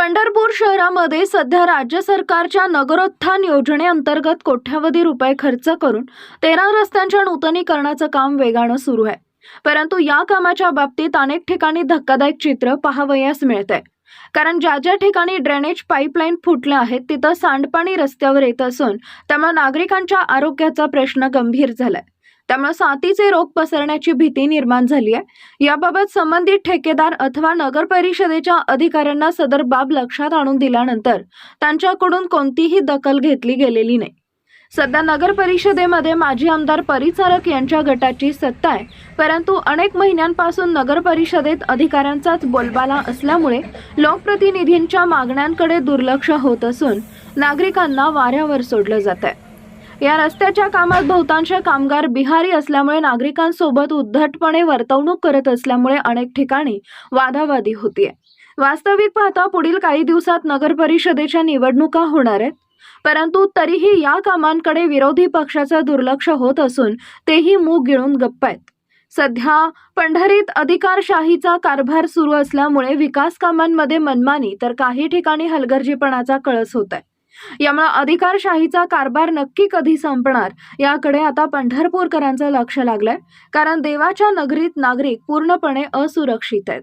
पंढरपूर शहरामध्ये सध्या राज्य सरकारच्या नगरोत्थान योजनेअंतर्गत कोट्यावधी रुपये खर्च करून तेरा रस्त्यांच्या नूतनीकरणाचं काम वेगानं सुरू आहे. परंतु या कामाच्या बाबतीत अनेक ठिकाणी धक्कादायक चित्र पाहावयास मिळत कारण ज्या ज्या ठिकाणी ड्रेनेज पाईपलाईन फुटल्या आहेत तिथं सांडपाणी रस्त्यावर येत असून त्यामुळे नागरिकांच्या आरोग्याचा प्रश्न गंभीर झालाय. त्यामुळे साथीचे रोग पसरण्याची भीती निर्माण झाली आहे. याबाबत संबंधित ठेकेदार अथवा नगर परिषदेच्या अधिकाऱ्यांना सदर बाब लक्षात आणून दिल्यानंतर त्यांच्याकडून कोणतीही दखल घेतली गेलेली नाही. सध्या नगर परिषदेमध्ये माजी आमदार परिचारक यांच्या गटाची सत्ता आहे. परंतु अनेक महिन्यांपासून नगर परिषदेत अधिकाऱ्यांचाच बोलबाला असल्यामुळे लोकप्रतिनिधींच्या मागण्यांकडे दुर्लक्ष होत असून नागरिकांना वाऱ्यावर सोडलं जात आहे या रस्त्याच्या कामात बहुतांश कामगार बिहारी असल्यामुळे नागरिकांसोबत उद्धटपणे वर्तवणूक करत असल्यामुळे अनेक ठिकाणी वादावादी होतीये. वास्तविक पाहता पुढील काही दिवसात नगर परिषदेच्या निवडणुका होणार आहेत. परंतु तरीही या कामांकडे विरोधी पक्षाचं दुर्लक्ष होत असून तेही मूग गिळून गप्प आहेत. सध्या पंढरीत अधिकारशाहीचा कारभार सुरू असल्यामुळे विकास कामांमध्ये मनमानी तर काही ठिकाणी हलगर्जीपणाचा कळस होत आहे यामुळे अधिकारशाहीचा कारभार नक्की कधी संपणार याकडे आता पंढरपूरकरांचं लक्ष लागलंय कारण देवाच्या नगरीत नागरिक पूर्णपणे असुरक्षित आहेत.